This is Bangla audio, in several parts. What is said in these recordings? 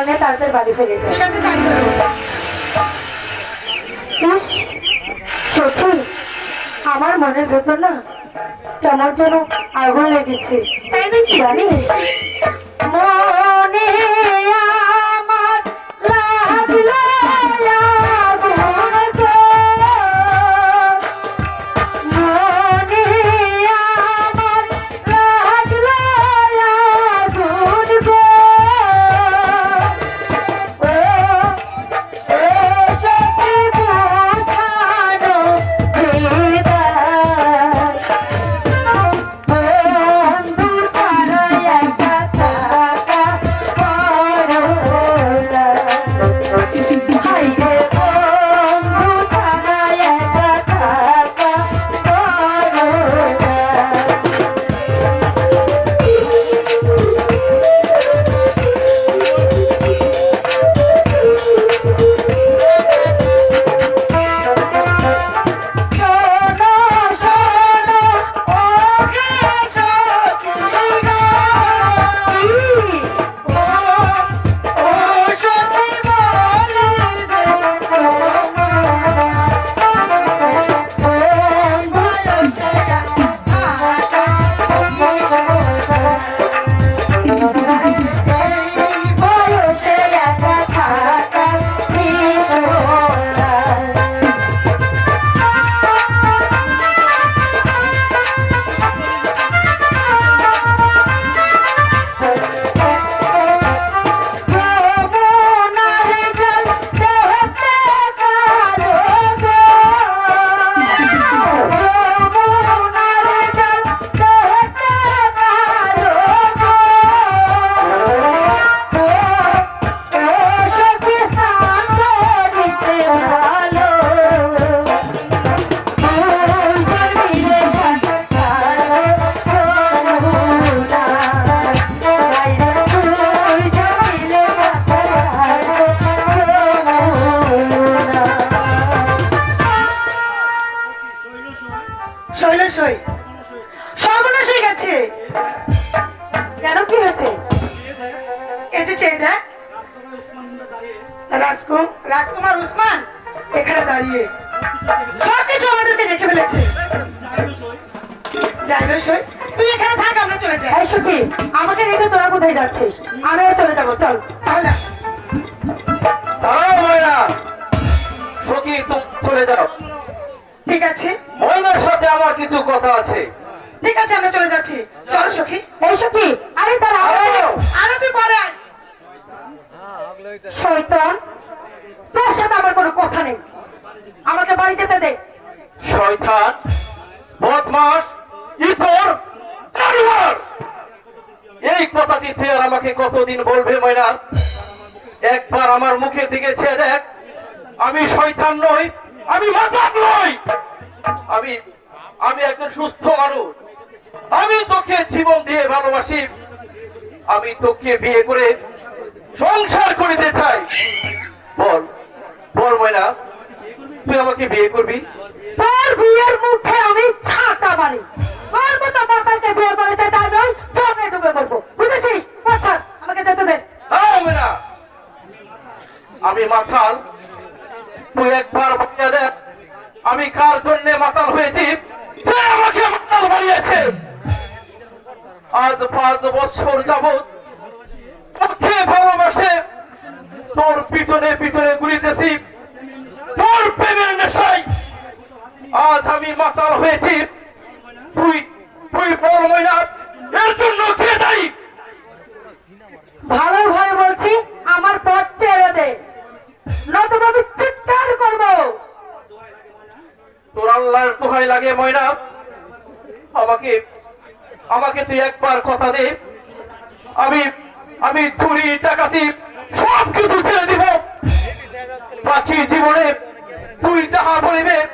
চল তাদের বাড়ি ফিরে যায়। সত্যি আমার মনের ভেতর না কেমন যেন আগুন লেগেছে। জানিস? এখানে দাঁড়িয়ে সবকিছু আমাদেরকে দেখে ফেলেছে। যাইবে সই? তুই এখানে থাক আমরা চলে যাই। এই সুখী আমাকে রেখে তোরা কোথায় যাচ্ছিস? আমিও চলে যাব চল। তাহলে দাঁড়াও ময়না। সখী তুমি চলে যাও। ঠিক আছে। ময়নার সাথে আমার কিছু কথা আছে। ঠিক আছে আমরা চলে যাচ্ছি। চল সখী। এই সুখী আরে তারা দাঁড়াও। আরও তুই পরে আয়। তোর সাথে আমার কোনো কথা নেই। আমাকে বাড়ি যেতে দে। শয়তান বদমাস ইতর জানোয়ার এই কথাটি তুই আর আমাকে কতদিন বলবে ময়না? একবার আমার মুখের দিকে ছেড়ে দেখ। আমি শয়তান নই, আমি মাতাব নই। আমি আমি একজন সুস্থ মানুষ। আমি তোকে জীবন দিয়ে ভালোবাসি। আমি তোকে বিয়ে করে সংসার করিতে চাই। বল বল ময়না। তুই আমাকে বিয়ে করবি? তোর বিয়ের মুখে আমি ছাতা মারি। তোর মতো মাতাকে বিয়ে করেছে তাই নয় তোকে ডুবে বলব বুঝেছিস? আচ্ছা আমাকে যেতে দে। না আমি মাতাল। তুই একবার ভাবিয়া দেখ আমি কার জন্য মাতাল হয়েছি? কে আমাকে মাতাল বানিয়েছে। আজ পাঁচ বছর যাবৎ তোকে ভালোবাসে। তোর পিছনে পিছনে ঘুরিতেছি। তোর প্রেমের নেশায় আজ আমি মাতাল হয়েছি। তুই তুই বল ময়না এর জন্য কে দায়ী? ভালো ভাবে বলছি আমার পথ ছেড়ে দে। নতুবা আমি চিৎকার করব। তোর আল্লাহর দোহাই লাগে ময়না আমাকে আমাকে তুই একবার কথা দে। আমি আমি চুরি ডাকাতি সব কিছু ছেড়ে দিব। বাকি জীবনে তুই যাহা বলিবে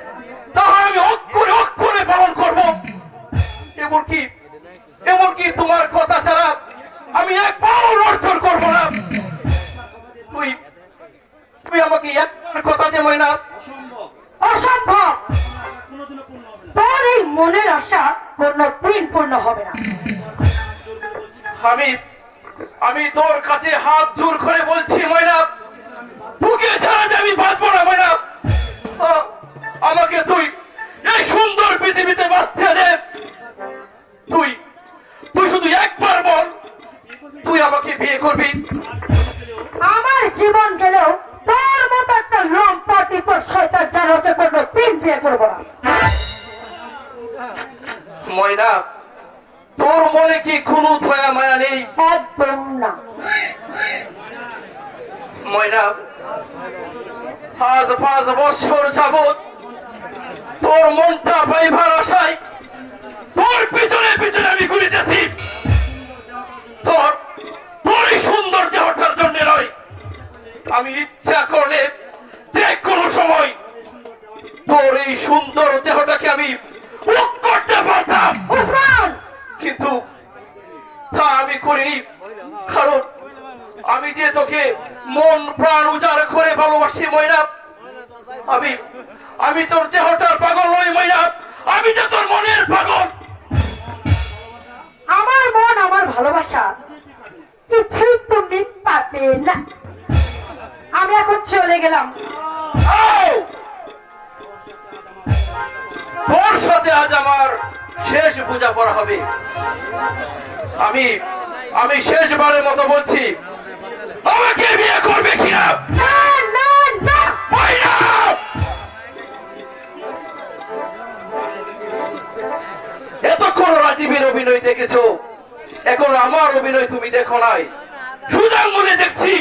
তাহা আমি অক্ষরে অক্ষরে পালন করব। এমনকি এমনকি তোমার কথা ছাড়া আমি একবারও নড়চড় করব না। তুই তুই আমাকে একবার কথা দে ময়না। অসম্ভব! তোর এই মনের আশা কোন দিন পূর্ণ হবে না। আমি আমি তোর কাছে হাত জোর করে বলছি ময়না। তোকে ছাড়া যে আমি বাঁচবো না ময়না। আমাকে তুই এই সুন্দর পৃথিবীতে বাঁচতে দে। তুই তুই শুধু একবার বল, তুই আমাকে বিয়ে করবি? আমার জীবন গেলেও আজ পাঁচ বছর যাবত তোর মনটা পাইবার আশায় তোর পিছনে পিছনে আমি ঘুরিতেছি। তোর তোর সুন্দর দেহটার জন্য নয়। আমি ইচ্ছা করলে যে কোনো সময় তোর এই সুন্দর দেহটাকে আমি করতে পারতাম। কিন্তু তা আমি করিনি। কারণ আমি যে তোকে মন প্রাণ উজাড় করে ভালোবাসি ময়না। আমি আমি তোর দেহটার পাগল নই ময়না। আমি যে তোর মনের পাগল। আমার মন আমার ভালোবাসা কিছুই তুমি পাবে না। আমি এখন চলে গেলাম! তোর সাথে আজ আমার শেষ বোঝাপড়া হবে। আমি আমি শেষবারের মতো বলছি আমাকে বিয়ে করবে কিনা? এতক্ষণ রাজীবের অভিনয় দেখেছ এখন আমার অভিনয় তুমি দেখো নাই। সুযোগ মনে দেখছি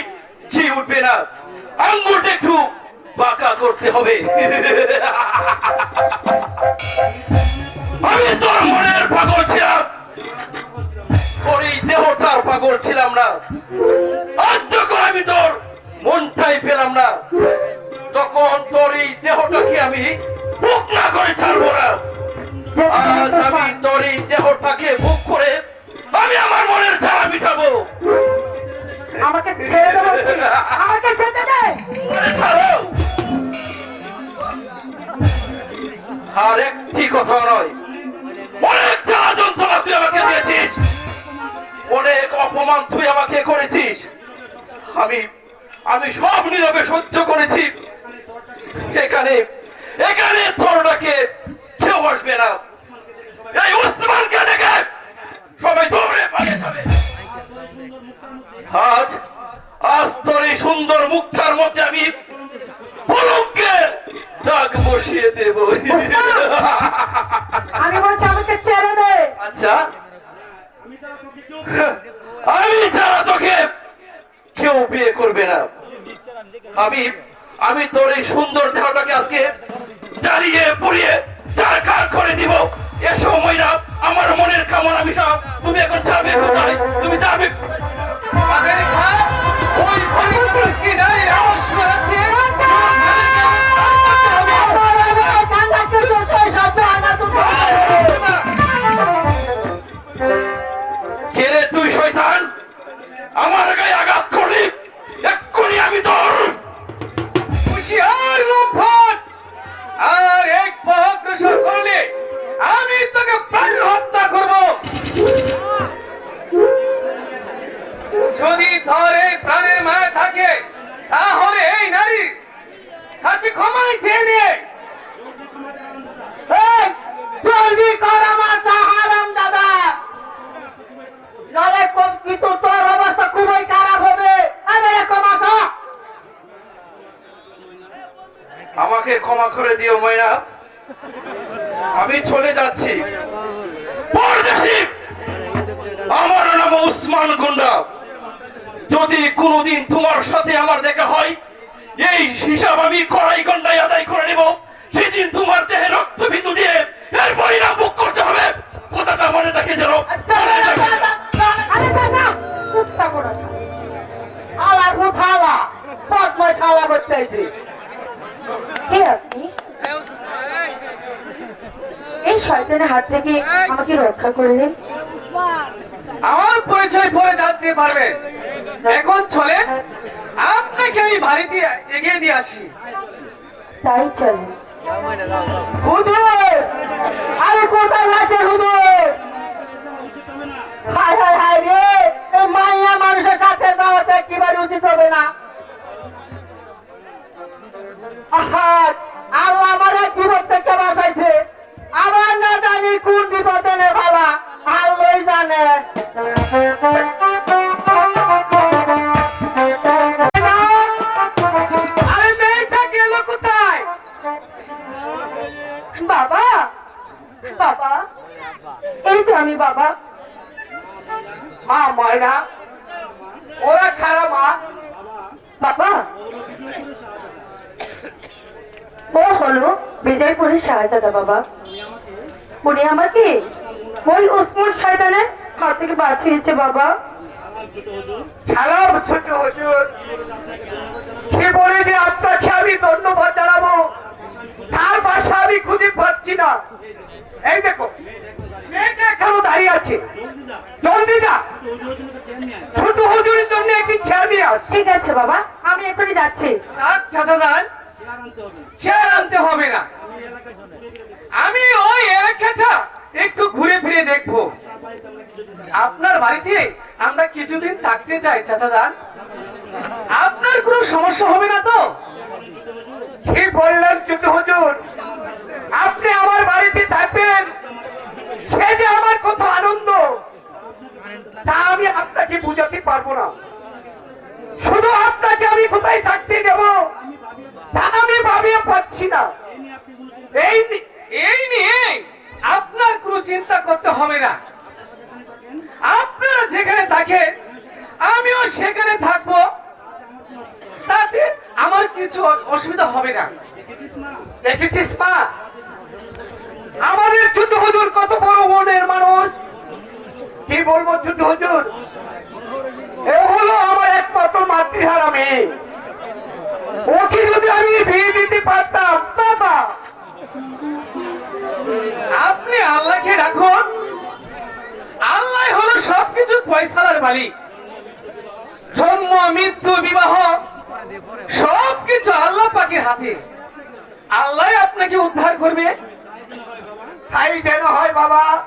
কি উঠবে না। আঙ্গুলটা একটু বাঁকা করতে হবে। আমি তোর মনের পাগল ছিলাম। দেহটার পাগল ছিলাম না আমি তোর মনটাই পেলাম না তখন তোর এই দেহটাকে আমি বুক না করে ছাড়বো না। আজ আমি তোর এই দেহটাকে বুক করে আমি আমার মনের জ্বালা মিটাবো। আমাকে ছেড়ে আমাকে দে। আর একটি কথা নয় অনেক জ্বালা যন্ত্রণা তুই আমাকে দিয়েছিস। অনেক অপমান তুই আমাকে করেছিস। আমি আমি সব নীরবে সহ্য করেছি। এখানে এখানে তোরটাকে কেউ আসবে না। এই উসমানকে ডেকে সবাই দৌড়ে পালিয়ে যাবে। আজ আজ তোর এই সুন্দর মুখটার মধ্যে আমি পলকের দাগ বসিয়ে দেব। আমি বলছি আমাকে ছেড়ে দে। আচ্ছা। আমি ছাড়া তোকে কেউ বিয়ে করবে না। আমি আমি তোর এই সুন্দর দেহটাকে আজকে জ্বালিয়ে পুড়িয়ে চারকার করে দিব। এ সময় না আমার মনের কামনা বিষয় তুমি এখন যাবে কোথায়? তুমি যাবে তাদের কি নাই আওয়াজ কে তুই শয়তান আমার গায়ে আঘাত করলি। এক্ষুনি আমি তোর আমি চলে যাচ্ছি। আমার নাম উসমান গুন্ডা। যদি কোনোদিন তোমার সাথে আমার দেখা হয়, এই হিসাব আমি কড়াই গন্ডায় আদায় করে নেব। সেদিন তোমার দেহে রক্ত বিন্দু দিয়ে এর পরিণাম ভোগ করতে হবে। কথাটা মনে রাখে যেন আলা করতে কে আপনি? শয়তানের হাত থেকে আমাকে রক্ষা করলেন। আমার পরিচয় পরে জানতে পারবেন। এখন চলেন আপনাকে আমি বাড়িতে এগিয়ে দিয়ে আসি। তাই হুজুর আরে কোথায় হুজুর? হায় হায় হায় রে এই মাইয়া মানুষের একেবারে উচিত হবে না। আহা আল্লাহ আমার এক বিপদ থেকে বাঁচাইছে। আবার না জানি কোন বিপদে ভালা ভালোই জানে। থেকে বাঁচিয়েছে বাবা। সালাম ছোট হুজুর। সে বলে যে আপনাকে আমি ধন্যবাদ জানাব তার বাসা আমি খুঁজে পাচ্ছি না। এই দেখো মেয়েটা এখনও দাঁড়িয়ে আছে। জলদি না ছোট হুজুরের জন্য একটি চেয়ার নিয়ে আস। ঠিক আছে বাবা আমি এখনই যাচ্ছি। আচ্ছা দাদা চেয়ার আনতে হবে না। আমি ওই এলাকাটা একটু ঘুরে ফিরে দেখব। আপনার বাড়িতে আমরা কিছুদিন থাকতে চাই, চাচা যান। আপনার কোনো সমস্যা হবে না তো? কি বললেন ছোট হুজুর? আপনি আমার বাড়িতে থাকবেন, সে যে আমার কত আনন্দ, তা আমি আপনাকে বুঝাতে পারব না। শুধু আপনাকে আমি কোথায় থাকতে দেব, তা আমি ভাবিয়ে পাচ্ছি না। এই এই নিয়ে আপনার কোনো চিন্তা করতে হবে না। আপনারা যেখানে থাকেন, আমিও সেখানে থাকব। তাতে আমার কিছু অসুবিধা হবে না। দেখেছিস মা? আমাদের ছোট হুজুর কত বড় মনের মানুষ। কি বলব ছোট হুজুর? এ হলো আমার একমাত্র মাতৃহারা মেয়ে। ওকে যদি আমি বিয়ে দিতে পারতাম আপনি আল্লাহকে রাখুন। আল্লাহ হলো সবকিছু ফয়সালার মালিক। জন্ম, মৃত্যু, বিবাহ, সবকিছু আল্লাহ পাকের হাতে। আল্লাহ আপনাকে উদ্ধার করবে। তাই যেন হয় বাবা।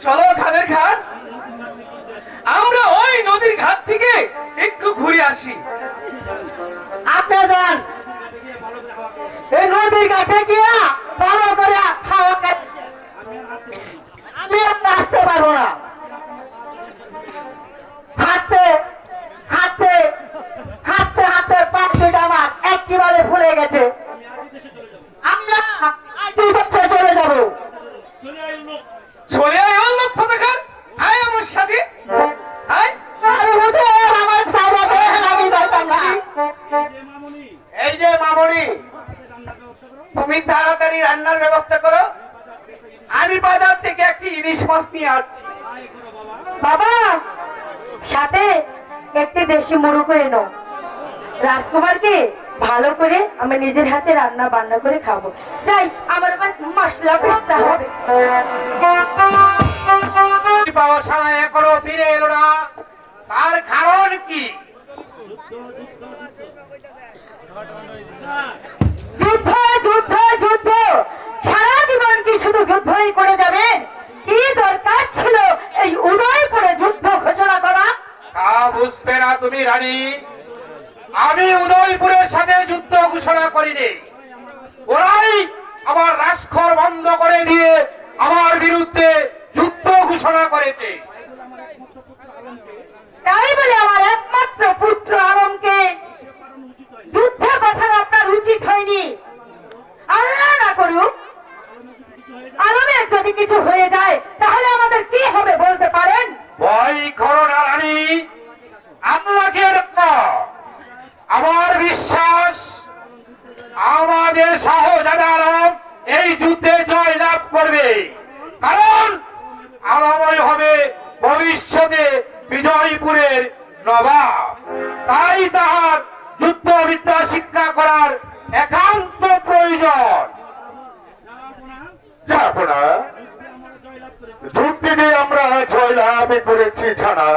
চলো খাদের ঘাট। আমরা ওই নদীর ঘাট থেকে একটু ঘুরে আসি। আপনি যান। এই নদীর কাছে গিয়া ভালো করে খাওয়া খাচ্ছে আমি আর আসতে পারব না। হাঁটতে হাঁটতে হাঁটতে হাঁটতে পাঁচ মিনিট আমার একেবারে ফুলে গেছে। একটি দেশি মুরুখ এনো। রাজকুমারকে ভালো করে আমি নিজের হাতে রান্না বান্না করে খাব। যাই আমার আবার মশলা পিসতে হবে। বাবা সারা এখনও ফিরে এলো না। তার কারণ কি? যুদ্ধ যুদ্ধ যুদ্ধ। সারা জীবন কি শুধু যুদ্ধই করে যাবেন? কি দরকার ছিল এই উদয়পুরে যুদ্ধ ঘোষণা করা তা বুঝবে না তুমি, রানী। আমি উদয়পুরের সাথে যুদ্ধ ঘোষণা করিনি। ওরাই আমার রাজখর বন্ধ করে দিয়ে আমার বিরুদ্ধে যুদ্ধ ঘোষণা করেছে। তাই বলে আমার একমাত্র পুত্র করার একান্ত প্রয়োজন। যাব না। যুদ্ধে আমরা জয়লাভ করেছি ছাড়া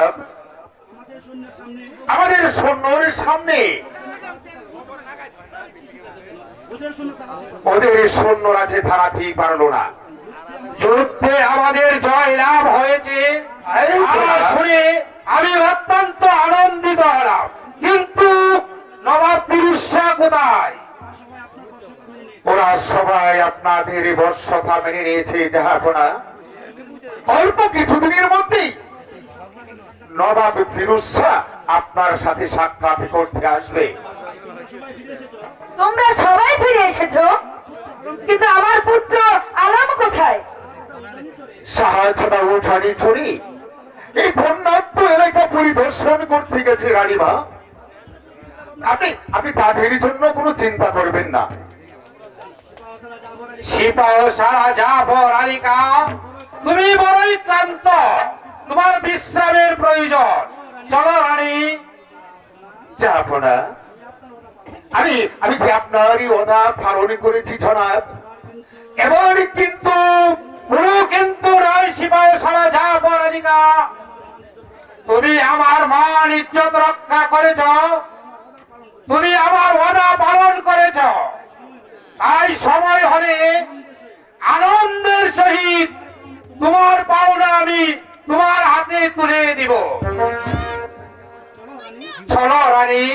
আমাদের সৈন্যর সামনে। ওদের সৈন্য আছে তারা ঠিক পারল না। যুদ্ধে আমাদের জয় লাভ হয়েছে শুনে আমি অত্যন্ত আনন্দিত হলাম। কিন্তু নবাব পিরুষা কোথায়? ওরা সবাই আপনাদের বর্ষতা মেনে নিয়েছে যাহাপনা অল্প কিছুদিনের মধ্যেই নবাব ফিরুজ শাহ আপনার সাথে সাক্ষাৎ করতে আসবে। তোমরা সবাই ফিরে এসেছ কিন্তু আমার পুত্র আলাম কোথায়? সাহায্যটা উঠানি ছড়ি এই বন্যাত্ম এলাকা পরিদর্শন করতে গেছে রানীমা। আপনি আপনি তাদের জন্য কোনো চিন্তা করবেন না। যাব তুমি বড়ই ক্লান্ত। তোমার বিশ্রামের প্রয়োজন। চলো রানী। যাপনা আমি আমি যে আপনারই ওদা পালন করেছি জনাব এবার কিন্তু কোনো কিন্তু নয় সিপাহ সারা যাব রানিকা তুমি আমার মান ইজ্জত রক্ষা করেছ। তুমি আমার ওয়াদা পালন করেছ। তাই সময় হলে আনন্দের সহিত তোমার পাওনা আমি তোমার হাতে তুলে দিব। চলো রানী।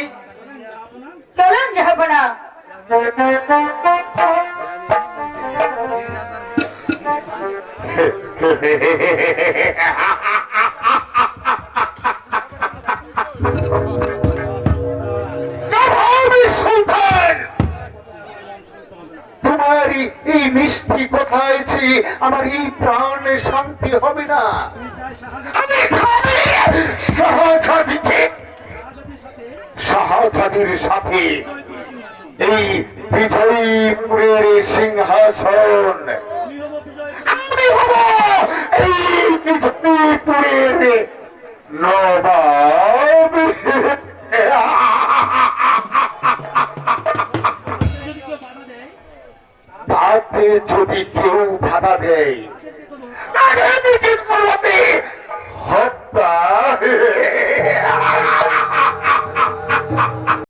চলুন যাহাবনা নবাব মিষ্টি কথায় যে আমার এই প্রাণ শান্তি হবে না। সহজাদিকে সাথে এই বিজয়ীপুরের সিংহাসন। আমি হব এই বিজয়ীপুরের নবাব। রাখতে যদি কেউ ভাড়া দেয় আগামী হত্যা।